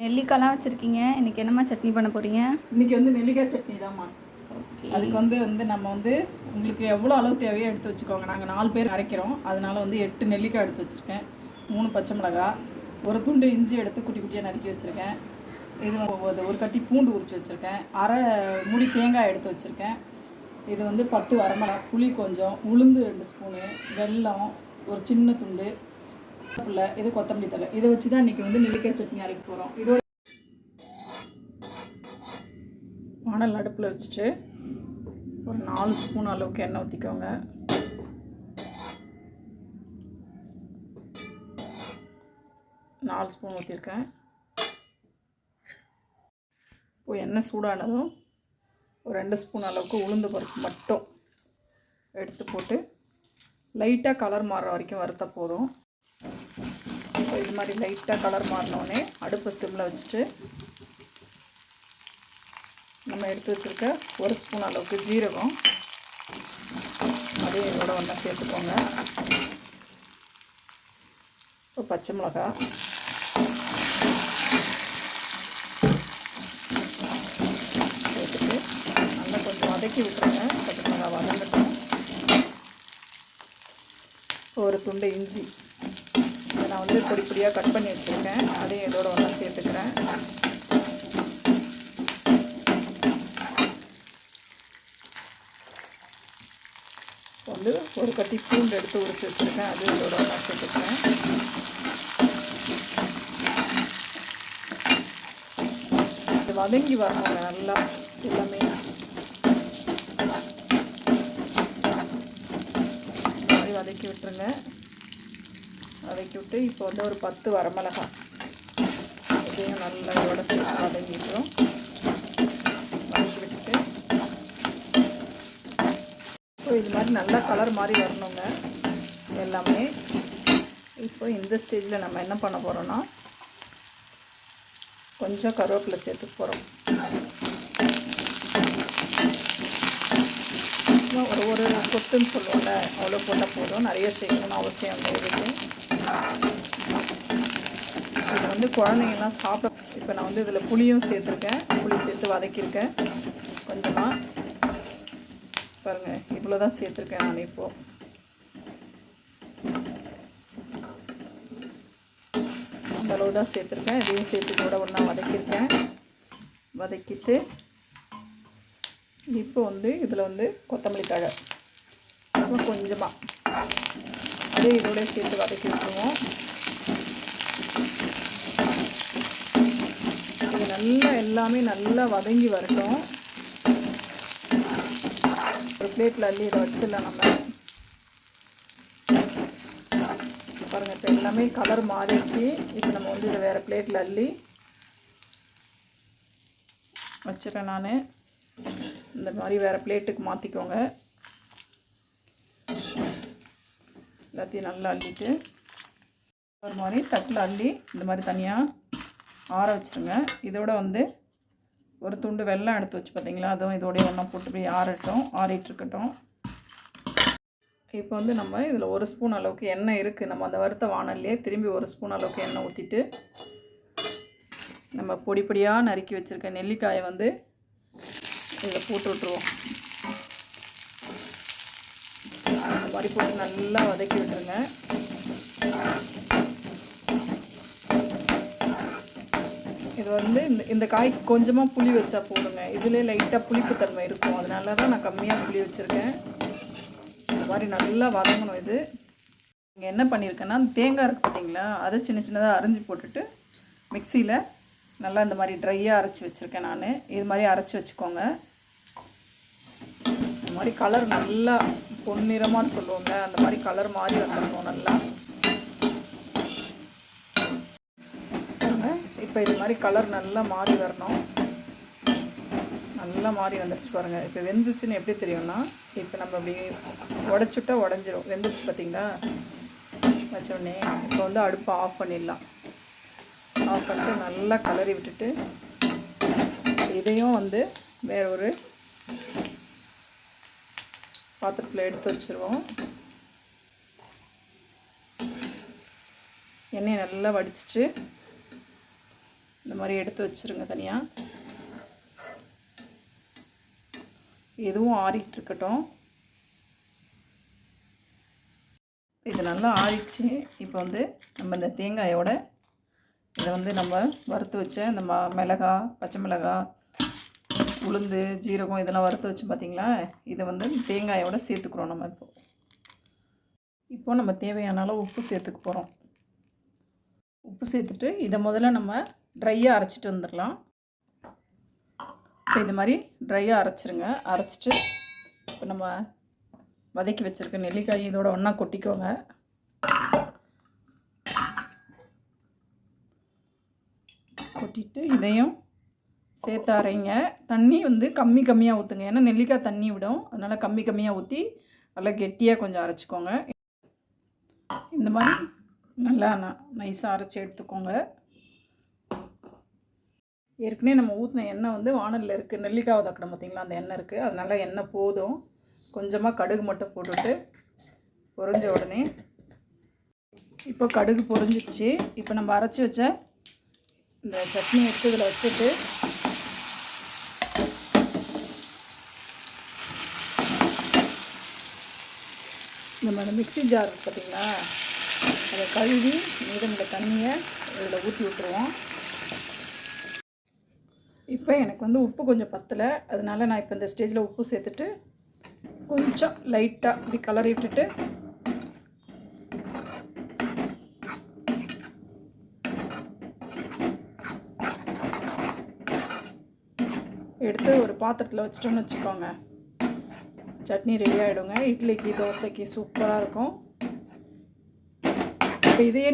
நெல்லிக்காய்லாம் வச்சுருக்கீங்க. இன்றைக்கி என்னம்மா சட்னி பண்ண போகிறீங்க இன்னைக்கு வந்து நெல்லிக்காய் சட்னி தான்மா. ஓகே. அதுக்கு வந்து வந்து நம்ம வந்து உங்களுக்கு எவ்வளோ அளவு தேவையோ எடுத்து வச்சுக்கோங்க. நாங்கள் நாலு பேர் அரைக்கிறோம். அதனால வந்து எட்டு நெல்லிக்காய் எடுத்து வச்சுருக்கேன். மூணு பச்சை மிளகாய் ஒரு துண்டு இஞ்சி எடுத்து குட்டி குட்டியாக நறுக்கி வச்சுருக்கேன். இது ஒரு ஒரு கட்டி பூண்டு உரிச்சு வச்சுருக்கேன். அரை முடி தேங்காய் எடுத்து வச்சுருக்கேன். இது வந்து பத்து வரமிளகா புளி கொஞ்சம் உளுந்து ரெண்டு ஸ்பூனு வெல்லம் ஒரு சின்ன துண்டு தலை இது கொத்தமல்லி தலை இதை வச்சு தான் இன்றைக்கி வந்து நெல்லிக்காய் சட்னி அரைக்க போகிறோம் இதோட வானல் அடுப்பில் வச்சுட்டு ஒரு நாலு ஸ்பூன் அளவுக்கு எண்ணெய் ஊற்றிக்கோங்க நாலு ஸ்பூன் ஊற்றிருக்கேன் இப்போ எண்ணெய் சூடானதும் ஒரு ரெண்டு ஸ்பூன் அளவுக்கு உளுந்து பருப்பு மட்டும் எடுத்து போட்டு லைட்டாக கலர் மாறுற வரைக்கும் வறுத்த போதும். இது மாதிரி லைட்டாக கலர் மாறினோடனே அடுப்பை சிம்மில் வச்சுட்டு நம்ம எடுத்து வச்சுருக்க ஒரு ஸ்பூன் அளவுக்கு ஜீரகம். அதையும் இதோட ஒன்றா சேர்த்துக்கோங்க. இப்போ பச்சை மிளகா. சேர்த்துட்டு நல்லா கொஞ்சம் வதக்கி விட்டுருங்க. பச்சை மிளகா வதங்கட்டும். ஒரு துண்டு இஞ்சி. நான் வந்து பொடி பொடியாக கட் பண்ணி வச்சுருக்கேன். அதையும் இதோட ஒன்றா சேர்த்துக்கிறேன். வந்து ஒரு கட்டி பூண்டு எடுத்து உரிச்சு வச்சுருக்கேன். அது இதோட ஒன்றா சேர்த்துக்கிறேன். வதங்கி வரணுங்க நல்லா. எல்லாமே. வதக்கி விட்டுருங்க. வதக்கி விட்டு இப்போ வந்து ஒரு பத்து வரமிளகாய் இதையும் நல்லா இதோட சேர்த்து வதங்கிட்டோம் வதக்கி விட்டுட்டு இப்போ இது மாதிரி நல்லா கலர் மாதிரி வரணுங்க. எல்லாமே. இப்போ இந்த ஸ்டேஜில் நம்ம என்ன பண்ண போகிறோன்னா கொஞ்சம் கருவேப்பிலை சேர்த்து போகிறோம் ஒரு ஒரு கொத்துன்னு சொல்லுவோம்ல அவ்வளோ போட்டால் போதும். நிறைய சேர்க்கணும்னு அவசியம் இல்லை இதுக்கு இது வந்து குழந்தைங்கலாம் சாப்பிட இப்போ நான் வந்து இதில் புளியும் சேர்த்துருக்கேன். புளி சேர்த்து வதக்கியிருக்கேன். கொஞ்சமாக பாருங்கள் இவ்வளோ தான் சேர்த்துருக்கேன் நான் இப்போது அந்தளவு தான் சேர்த்துருக்கேன். இதையும் சேர்த்து கூட ஒன்றா வதக்கியிருக்கேன். வதக்கிட்டு இப்போ வந்து இதில் வந்து கொத்தமல்லி தழை. சும்மா கொஞ்சமாக அதே இதோட சேர்த்து வதக்கி விட்டுருவோம். இது நல்லா எல்லாமே நல்லா வதங்கி வரட்டும். ஒரு பிளேட்டில் அள்ளி இதை வச்சிடலாம் நம்ம. பாருங்கள் இப்போ எல்லாமே கலர் மாறிடுச்சு. இப்போ நம்ம வந்து இதை வேறு பிளேட்டில் அள்ளி வச்சிடறேன் நான். இந்த மாதிரி வேறு பிளேட்டுக்கு மாற்றிக்கோங்க எல்லாத்தையும் நல்லா அள்ளிட்டு ஒரு மாதிரி தட்டில் அள்ளி இந்த மாதிரி தனியாக ஆற வச்சுருங்க. இதோட வந்து ஒரு துண்டு வெள்ளம் எடுத்து வச்சு பார்த்தீங்களா? அதுவும் இதோடய ஒன்றா போட்டு போய் ஆறட்டும் ஆறிட்டு இருக்கட்டும். இப்போ வந்து நம்ம இதில் ஒரு ஸ்பூன் அளவுக்கு எண்ணெய் இருக்குது. நம்ம அந்த வறுத்த வானல்லையே திரும்பி ஒரு ஸ்பூன் அளவுக்கு எண்ணெய் ஊற்றிட்டு நம்ம பொடி பொடியாக நறுக்கி வச்சுருக்க நெல்லிக்காயை வந்து இதில் போட்டு விட்ருவோம் இந்த மாதிரி போட்டு நல்லா வதக்கி விட்டுருங்க. இது வந்து இந்த இந்த காய்க்கு கொஞ்சமாக புளி வச்சா போதுங்க. இதிலே லைட்டாக புளிப்புத்தன்மை இருக்கும். அதனால தான் நான் கம்மியாக புளி வச்சுருக்கேன். இந்த மாதிரி நல்லா வதங்கணும் இது. இங்கே என்ன பண்ணியிருக்கேன்னா தேங்காய் இருக்கு பார்த்தீங்களா அதை சின்ன சின்னதாக அரைஞ்சி போட்டுட்டு மிக்சியில் நல்லா இந்த மாதிரி ட்ரையாக அரைச்சி வச்சுருக்கேன் நான். இது மாதிரி அரைச்சி வச்சுக்கோங்க. இந்த மாதிரி கலர் நல்லா பொன்னிறமான்னு சொல்லுவோங்க அந்த மாதிரி கலர் மாதிரி வந்துடணும் நல்லா. இப்போ இது மாதிரி கலர் நல்லா மாறி வரணும். நல்லா மாறி வந்துருச்சு பாருங்கள் இப்போ வெந்துச்சுன்னு எப்படி தெரியும்னா இப்போ நம்ம அப்படி உடச்சுட்டா உடஞ்சிரும். வெந்துருச்சு பார்த்தீங்களா வச்சோடனே இப்போ வந்து அடுப்பை ஆஃப் பண்ணிடலாம். ஆஃப் பண்ணிட்டு நல்லா கலரி விட்டுட்டு இதையும் வந்து வேற ஒரு பாத்திரத்தில் எடுத்து வச்சுருவோம். எண்ணெயை நல்லா வடிச்சிட்டு இந்த மாதிரி எடுத்து வச்சுருங்க தனியாக எதுவும் ஆறிட்டு இருக்கட்டும். இது நல்லா ஆறிடுச்சு. இப்போ வந்து நம்ம இந்த தேங்காயோட இதை வந்து நம்ம வறுத்து வச்ச இந்த ம மிளகா பச்சை மிளகாய் உளுந்து ஜீரகம் இதெல்லாம் வறுத்து வச்சு பார்த்திங்களா இதை வந்து தேங்காயோட சேர்த்துக்கிறோம் நம்ம இப்போ. இப்போது நம்ம தேவையான அளவு உப்பு சேர்த்துக்க போகிறோம் உப்பு சேர்த்துட்டு இதை முதல்ல நம்ம ட்ரையாக அரைச்சிட்டு வந்துடலாம். இப்போ இது மாதிரி ட்ரையாக அரைச்சிருங்க. அரைச்சிட்டு இப்போ நம்ம வதக்கி வச்சுருக்க நெல்லிக்காய் இதோட ஒன்றா கொட்டிக்கோங்க. கொட்டிட்டு இதையும் சேர்த்து அரைங்க தண்ணி வந்து கம்மி கம்மியாக ஊற்றுங்க ஏன்னா நெல்லிக்காய் தண்ணி விடும். அதனால் கம்மி கம்மியாக ஊற்றி நல்லா கெட்டியாக கொஞ்சம் அரைச்சிக்கோங்க. இந்த மாதிரி நல்லா நைஸாக அரைச்சி எடுத்துக்கோங்க. ஏற்கனவே நம்ம ஊற்றின எண்ணெய் வந்து வானலில் இருக்குது நெல்லிக்காய் வதக்கணும் பார்த்திங்களா அந்த எண்ணெய் இருக்குது அதனால் எண்ணெய் போதும். கொஞ்சமாக கடுகு மட்டும் போட்டுவிட்டு பொறிஞ்ச உடனே இப்போ கடுகு பொறிஞ்சிச்சு இப்போ நம்ம அரைச்சி வச்ச இந்த சட்னி எடுத்து இதில் வச்சுட்டு நம்ம மிக்சி ஜார் பார்த்தீங்களா? அதை கழுவி மீதமுள்ள தண்ணியை இதில் ஊற்றி விட்டுருவோம். இப்போ எனக்கு வந்து உப்பு கொஞ்சம் பத்தலை. அதனால நான் இப்போ இந்த ஸ்டேஜில் உப்பு சேர்த்துட்டு கொஞ்சம் லைட்டாக இப்படி கலரி விட்டுட்டு எடுத்து ஒரு பாத்திரத்தில் வச்சிட்டோம்னு வச்சுக்கோங்க. சட்னி ரெடி ஆகிடுங்க இட்லிக்கு தோசைக்கு சூப்பராக இருக்கும். இப்போ இதையே